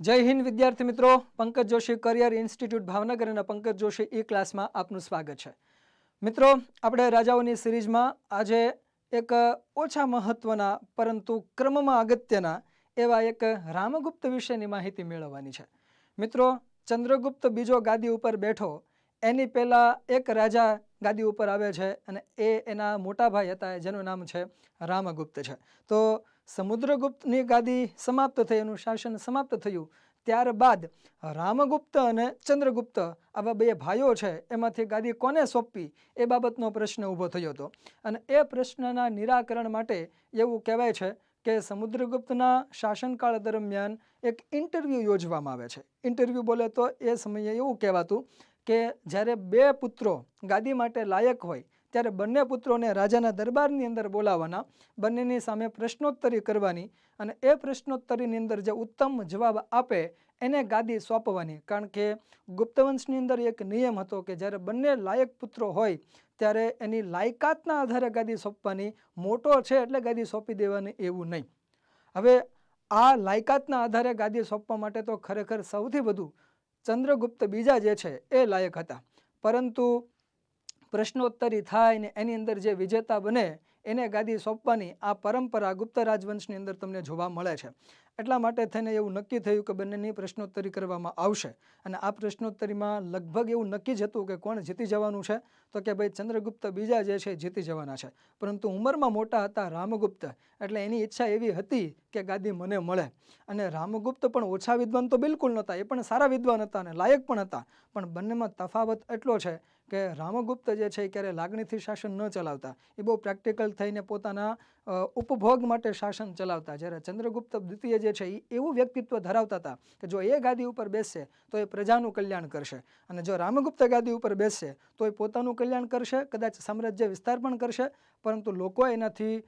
જય હિન્દ, વિદ્યાર્થી મિત્રો. પંકજ જોશી કરિયર ઇન્સ્ટિટ્યૂટ ભાવનગર અને પંકજ જોશી ઈ ક્લાસમાં આપનું સ્વાગત છે. મિત્રો, આપણે રાજાઓની સિરીઝમાં આજે એક ઓછા મહત્વના, પરંતુ ક્રમમાં અગત્યના એવા એક રામગુપ્ત વિશેની માહિતી મેળવવાની છે. મિત્રો, ચંદ્રગુપ્ત બીજો ગાદી ઉપર બેઠો, એની પહેલાં એક રાજા ગાદી ઉપર આવે છે અને એ એના મોટા ભાઈ હતા, જેનું નામ છે રામગુપ્ત છે. તો સમુદ્રગુપ્તની ગાદી સમાપ્ત થઈ એનું શાસન સમાપ્ત થયું. ત્યારબાદ રામગુપ્ત અને ચંદ્રગુપ્ત આવા બે ભાઈઓ છે, એમાંથી ગાદી કોને સોંપવી? એ બાબતનો પ્રશ્ન ઊભો થયો હતો. અને એ પ્રશ્નના નિરાકરણ માટે એવું કહેવાય છે કે સમુદ્રગુપ્તના શાસનકાળ દરમિયાન એક ઇન્ટરવ્યૂ યોજવામાં આવે છે. ઇન્ટરવ્યૂ બોલે તો એ સમયે એવું કહેવાતું કે જ્યારે બે પુત્રો ગાદી માટે લાયક હોય ત્યારે બંને પુત્રોને રાજાના દરબારની અંદર બોલાવવાના બંનેની સામે પ્રશ્નોત્તરી કરવાની અને એ પ્રશ્નોત્તરીની અંદર જે ઉત્તમ જવાબ આપે એને ગાદી સોંપવાની. કારણ કે ગુપ્તવંશની અંદર એક નિયમ હતો કે જ્યારે બંને લાયક પુત્રો હોય ત્યારે એની લાયકાતના આધારે ગાદી સોંપવાની, મોટો છે એટલે ગાદી સોંપી દેવાની એવું નહીં. હવે આ લાયકાતના આધારે ગાદી સોંપવા માટે તો ખરેખર સૌથી વધુ ચંદ્રગુપ્ત બીજા જે છે એ લાયક હતા. પરંતુ પ્રશ્નોત્તરી થાય ને એની અંદર જે વિજેતા બને, એને ગાદી સોંપવાની આ પરંપરા ગુપ્ત રાજવંશની અંદર તમને જોવા મળે છે. એટલા માટે થઈને એવું નક્કી થયું કે બંનેની પ્રશ્નોત્તરી કરવામાં આવશે. અને આ પ્રશ્નોત્તરીમાં લગભગ એવું નક્કી જ હતું કે કોણ જીતી જવાનું છે? તો કે ભાઈ ચંદ્રગુપ્ત બીજા જે છે જીતી જવાના છે. પરંતુ ઉંમરમાં મોટા હતા રામગુપ્ત. એટલે એની ઈચ્છા એવી હતી કે ગાદી મને મળે. અને રામગુપ્ત પણ ઓછા વિદ્વાન તો બિલકુલ નહોતા. એ પણ સારા વિદ્વાન હતા અને લાયક પણ હતા. પણ બંનેમાં તફાવત એટલો છે કે રામગુપ્ત જે છે એ ક્યારે લાગણીથી શાસન ન ચલાવતા. એ બહુ પ્રેક્ટિકલ થઈને પોતાના ઉપભોગ માટે શાસન ચલાવતા. જ્યારે ચંદ્રગુપ્ત દ્વિતીય જે છે એ એવું વ્યક્તિત્વ ધરાવતા હતા કે જો એ ગાદી ઉપર બેસશે તો એ પ્રજાનું કલ્યાણ કરશે. અને જો રામગુપ્ત ગાદી ઉપર બેસશે તો એ પોતાનું કલ્યાણ કરશે, કદાચ સામ્રાજ્ય વિસ્તાર પણ કરશે, પરંતુ લોકો એનાથી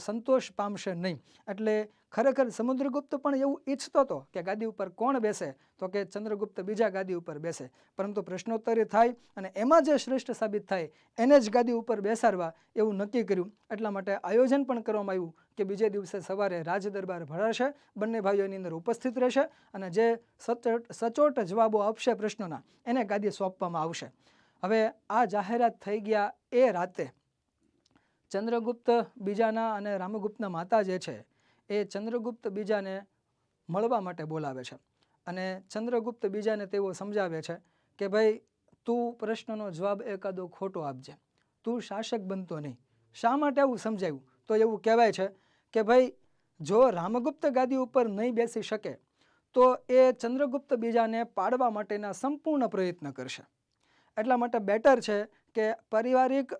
સંતોષ પામશે નહીં. એટલે ખરેખર સમુદ્રગુપ્ત પણ એવું ઈચ્છતો હતો કે ગાદી ઉપર કોણ બેસે, તો કે ચંદ્રગુપ્ત બીજા ગાદી ઉપર બેસે. પરંતુ પ્રશ્નોત્તરી થાય અને એમાં જે શ્રેષ્ઠ સાબિત થાય, એને જ ગાદી ઉપર બેસાડવા એવું નક્કી કર્યું. એટલા માટે આયોજન પણ કરવામાં આવ્યું કે બીજે દિવસે સવારે રાજદરબાર ભરાશે, બંને ભાઈઓની અંદર ઉપસ્થિત રહેશે અને જે સચોટ જવાબો આપશે પ્રશ્નોના, એને ગાદી સોંપવામાં આવશે. હવે આ જાહેરાત થઈ ગયા એ રાતે. ચંદ્રગુપ્ત બીજાના અને રામગુપ્તના માતા જે છે, એ ચંદ્રગુપ્ત બીજાને મળવા માટે બોલાવે છે અને ચંદ્રગુપ્ત બીજાને તેઓ સમજાવે છે કે, ભાઈ, તું પ્રશ્નનો જવાબ એકાદો ખોટો આપજે. તું શાસક બનતો નહીં. શા માટે આવું સમજાવ્યું તો એવું કહેવાય છે કે ભાઈ, જો રામગુપ્ત ગાદી ઉપર નહીં બેસી શકે, તો એ ચંદ્રગુપ્ત બીજાને પાડવા માટેના સંપૂર્ણ પ્રયત્ન કરશે. એટલા માટે બેટર છે કે પારિવારિક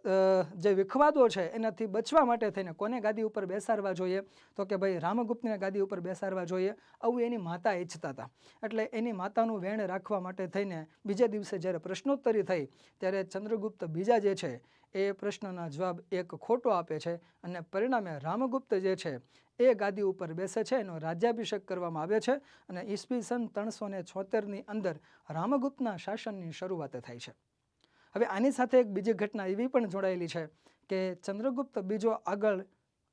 જે વિખવાદો છે એનાથી બચવા માટે થઈને કોને ગાદી ઉપર બેસાડવા જોઈએ? તો કે ભાઈ રામગુપ્તને ગાદી ઉપર બેસાડવા જોઈએ. આવું એની માતા ઈચ્છતા હતા. એટલે એની માતાનું વેણ રાખવા માટે થઈને બીજે દિવસે જ્યારે પ્રશ્નોત્તરી થઈ, ત્યારે ચંદ્રગુપ્ત બીજા જે છે, એ પ્રશ્નના જવાબ એક ખોટો આપે છે અને પરિણામે રામગુપ્ત જે છે, એ ગાદી ઉપર બેસે છે. એનો રાજ્યાભિષેક કરવામાં આવે છે અને ઈસવી સન ત્રણસો ને છોતેરની અંદર રામગુપ્તના શાસનની શરૂઆત થાય છે. હવે આની સાથે એક બીજી ઘટના એવી પણ જોડાયેલી છે કે ચંદ્રગુપ્ત બીજો આગળ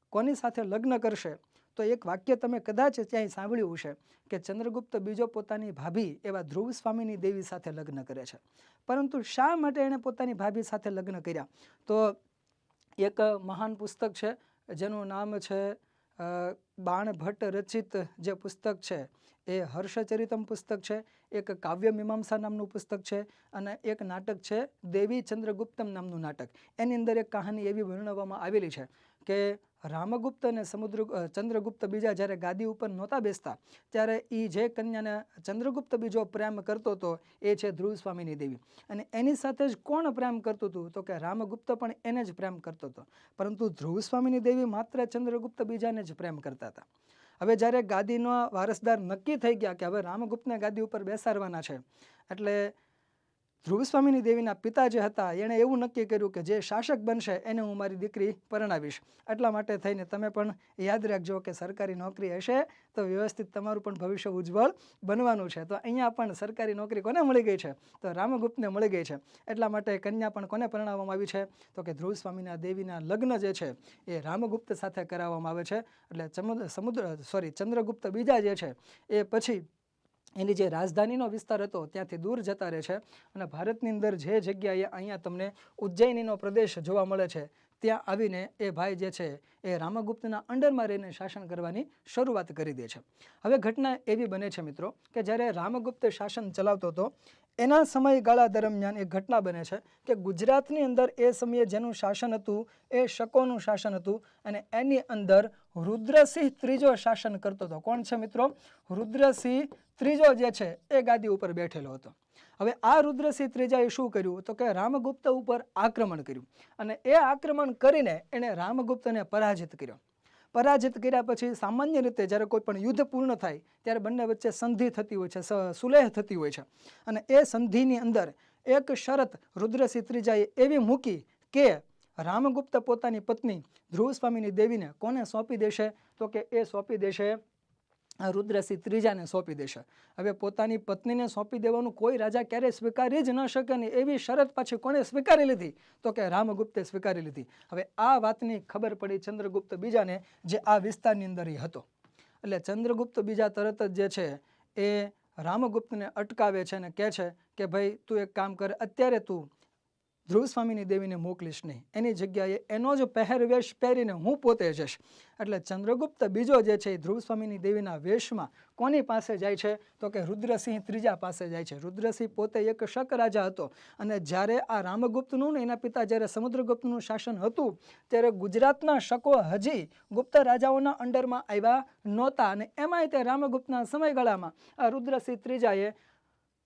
કોની સાથે લગ્ન કરશે? તો એક વાક્ય તમે કદાચ ત્યાંય સાંભળ્યું હશે કે ચંદ્રગુપ્ત બીજો પોતાની ભાભી એવા ધ્રુવ સ્વામીની દેવી સાથે લગ્ન કરે છે. પરંતુ શા માટે એણે પોતાની ભાભી સાથે લગ્ન કર્યા? તો એક મહાન પુસ્તક છે, જેનું નામ છે બાણ ભટ્ટ રચિત જે પુસ્તક છે, એ હર્ષચરિતમ પુસ્તક છે, એક કાવ્ય મીમાંસા નામનું પુસ્તક છે અને એક નાટક છે દેવી ચંદ્રગુપ્તમ નામનું નાટક. એની અંદર એક કહાની એવી વર્ણવવામાં આવેલી છે કે રામગુપ્ત અને સમુદ્ર ચંદ્રગુપ્ત બીજા જ્યારે ગાદી ઉપર નહોતા બેસતા, ત્યારે એ જે કન્યાને ચંદ્રગુપ્ત બીજો પ્રેમ કરતો હતો, એ છે ધ્રુવ સ્વામીની દેવી. અને એની સાથે જ કોણ પ્રેમ કરતું હતું? તો કે રામગુપ્ત પણ એને જ પ્રેમ કરતો હતો. પરંતુ ધ્રુવ સ્વામીની દેવી માત્ર ચંદ્રગુપ્ત બીજાને જ પ્રેમ કરતા હતા. હવે જ્યારે ગાદીનો વારસદાર નક્કી થઈ ગયા કે હવે રામગુપ્તને ગાદી ઉપર બેસાડવાના છે, એટલે ધ્રુવસ્વામીની દેવીના પિતા જે હતા, એણે એવું નક્કી કર્યું કે જે શાસક બનશે એને હું મારી દીકરી પરણાવીશ. એટલા માટે થઈને તમે પણ યાદ રાખજો કે સરકારી નોકરી હશે તો વ્યવસ્થિત તમારું પણ ભવિષ્ય ઉજ્જવળ બનવાનું છે. તો અહીંયા પણ સરકારી નોકરી કોને મળી ગઈ છે? તો રામગુપ્તને મળી ગઈ છે. એટલા માટે કન્યા પણ કોને પરણાવવામાં આવી છે? તો કે ધ્રુવ સ્વામીના દેવીના લગ્ન જે છે, એ રામગુપ્ત સાથે કરાવવામાં આવે છે. એટલે સમુદ્ર સોરી ચંદ્રગુપ્ત બીજા જે છે, એ પછી એની જે રાજધાનીનો વિસ્તાર હતો ત્યાંથી દૂર જતા રહે છે. અને ભારતની અંદર જે જગ્યાએ અહીંયા તમને ઉજ્જૈનીનો પ્રદેશ જોવા મળે છે ત્યાં આવીને એ ભાઈ જે છે એ રામગુપ્તના અંડરમાં રહીને શાસન કરવાની શરૂઆત કરી દે છે. હવે ઘટના એવી બને છે મિત્રો કે જ્યારે રામગુપ્ત શાસન ચલાવતો હતો, એના સમયગાળા દરમિયાન એક ઘટના બને છે કે ગુજરાતની અંદર એ સમયે જેનું શાસન હતું, એ શકોનું શાસન હતું અને એની અંદર રુદ્રસિંહ ત્રીજો શાસન કરતો હતો. કોણ છે મિત્રો? રુદ્રસિંહ ત્રીજો જે છે એ ગાદી ઉપર બેઠેલો હતો. હવે આ રુદ્રસિંહ ત્રીજાએ શું કર્યું? તો કે રામગુપ્ત ઉપર આક્રમણ કર્યું. અને એ આક્રમણ કરીને એણે રામગુપ્તને પરાજિત કર્યો. પરાજિત કર્યા પછી સામાન્ય રીતે જ્યારે કોઈ પણ યુદ્ધ પૂર્ણ થાય, ત્યારે બંને વચ્ચે સંધિ થતી હોય છે સુલેહ થતી હોય છે. અને એ સંધિની અંદર એક શરત રુદ્રસિંહ ત્રીજાએ એવી મૂકી કે રામગુપ્ત પોતાની પત્ની ધ્રુવ સ્વામીની દેવીને કોને સોંપી દેશે? તો કે એ સોંપી દેશે રુદ્રસિંહ ત્રીજાને સોંપી દેશે. હવે પોતાની પત્નીને સોંપી દેવાનું કોઈ રાજા ક્યારેય સ્વીકારી જ ન શકે ને એવી શરત પાછી કોણે સ્વીકારી લીધી? તો કે રામગુપ્તે સ્વીકારી લીધી. હવે આ વાતની ખબર પડી ચંદ્રગુપ્ત બીજાને, જે આ વિસ્તારની અંદર હતો. એટલે ચંદ્રગુપ્ત બીજા તરત જ જે છે, એ રામગુપ્તને અટકાવે છે અને કહે છે કે ભાઈ તું એક કામ કર, અત્યારે તું ધ્રુવ સ્વામીની દેવીને મોકલીશ નહીં. એની જગ્યાએ એનો જ પહેરવેશ પહેરીને હું પોતે જઈશ. એટલે ચંદ્રગુપ્ત બીજો જે છે એ ધ્રુવ સ્વામીની દેવીના વેશમાં કોની પાસે જાય છે? તો કે રુદ્રસિંહ ત્રીજા પાસે જાય છે. રુદ્રસિંહ પોતે એક શક રાજા હતો. અને જ્યારે આ રામગુપ્તનું ને એના પિતા જ્યારે સમુદ્રગુપ્તનું શાસન હતું, ત્યારે ગુજરાતના શકો હજી ગુપ્ત રાજાઓના અંડરમાં આવ્યા નહોતા. અને એમાંય તે રામગુપ્તના સમયગાળામાં આ રુદ્રસિંહ ત્રીજાએ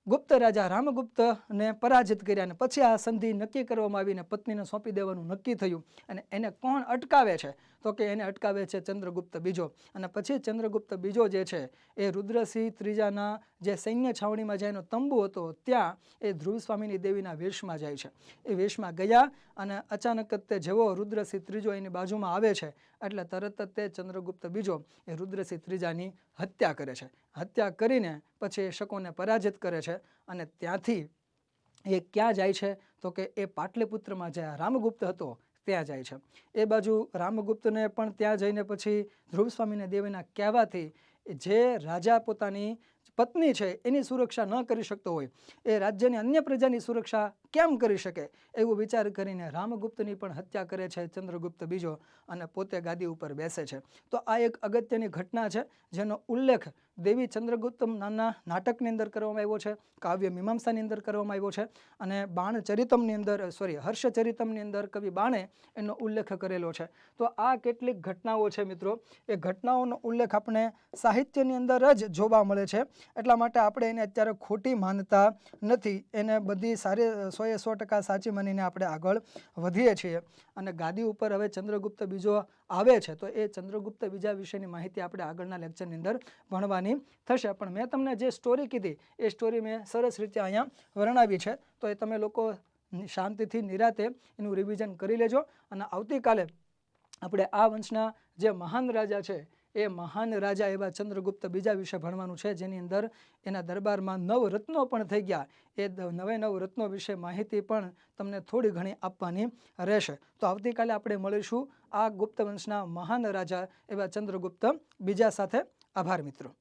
ગુપ્ત રાજા રામગુપ્તને પરાજિત કર્યા અને પછી આ સંધિ નક્કી કરવામાં આવીને પત્નીને સોંપી દેવાનું નક્કી થયું. અને એને કોણ અટકાવે છે? તો કે એને અટકાવે છે ચંદ્રગુપ્ત બીજો. અને પછી ચંદ્રગુપ્ત બીજો જે છે, એ રુદ્રસિંહ ત્રીજાના જે સૈન્ય છાવણીમાં જેનો તંબુ હતો, ત્યાં એ ધ્રુવ સ્વામીની દેવીના વેશમાં જાય છે. એ વેશમાં ગયા અને અચાનક જ તે જેવો રુદ્રસિંહ ત્રીજો એની બાજુમાં આવે છે, એટલે તરત જ તે ચંદ્રગુપ્ત બીજો એ રુદ્રસિંહ ત્રીજાની હત્યા કરે છે. હત્યા કરીને પછી એ શકોને પરાજિત કરે છે અને ત્યાંથી એ ક્યાં જાય છે? તો કે એ પાટલીપુત્રમાં જ્યાં રામગુપ્ત હતો, ત્યાં જાય છે. એ બાજુ રામગુપ્તને પણ ત્યાં જઈને પછી ધ્રુવ સ્વામીને દેવીના કહેવાથી જે રાજા પોતાની પત્ની છે, એની સુરક્ષા ન કરી શકતો હોય. એ રાજ્યની અન્ય પ્રજાની સુરક્ષા કેમ કરી શકે? એવું વિચાર કરીને રામગુપ્તની પણ હત્યા કરે છે ચંદ્રગુપ્ત બીજો અને પોતે ગાદી ઉપર બેસે છે. તો આ એક અગત્યની ઘટના છે, જેનો ઉલ્લેખ દેવી ચંદ્રગુપ્ત નામના નાટકની અંદર કરવામાં આવ્યો છે, કાવ્ય મીમાંસાની અંદર કરવામાં આવ્યો છે અને બાણ ચરિતમની અંદર સોરી હર્ષ ચરિતમની અંદર કવિ બાણે એનો ઉલ્લેખ કરેલો છે. તો આ કેટલીક ઘટનાઓ છે મિત્રો. એ ઘટનાઓનો ઉલ્લેખ આપણે સાહિત્યની અંદર જ જોવા મળે છે. એટલા માટે આપણે એને અત્યારે ખોટી માનતા નથી. એને બધી સારી, સોએ સો ટકા સાચી માનીને આપણે આગળ વધીએ છીએ. અને ગાદી ઉપર હવે ચંદ્રગુપ્ત બીજો આવે છે, તો એ ચંદ્રગુપ્ત બીજા વિશેની માહિતી આપણે આગળના લેક્ચરની અંદર ભણવાની થશે. પણ મેં તમને જે સ્ટોરી કીધી, એ સ્ટોરી મેં સરસ રીતે અહીંયા વર્ણવી છે. તો એ તમે લોકો શાંતિથી, નિરાતે એનું રિવિઝન કરી લેજો. અને આવતીકાલે આપણે આ વંશના જે મહાન રાજા છે એ મહાન રાજા એવા ચંદ્રગુપ્ત બીજા વિશે ભણવાનું છે, જેની અંદર એના દરબારમાં નવ રત્નો પણ થઈ ગયા. એ નવે નવ રત્નો વિશે માહિતી પણ તમને થોડી ઘણી આપવાની રહેશે. તો આવતીકાલે આપણે મળીશું આ ગુપ્ત વંશના મહાન રાજા એવા ચંદ્રગુપ્ત બીજા સાથે. આભાર મિત્રો.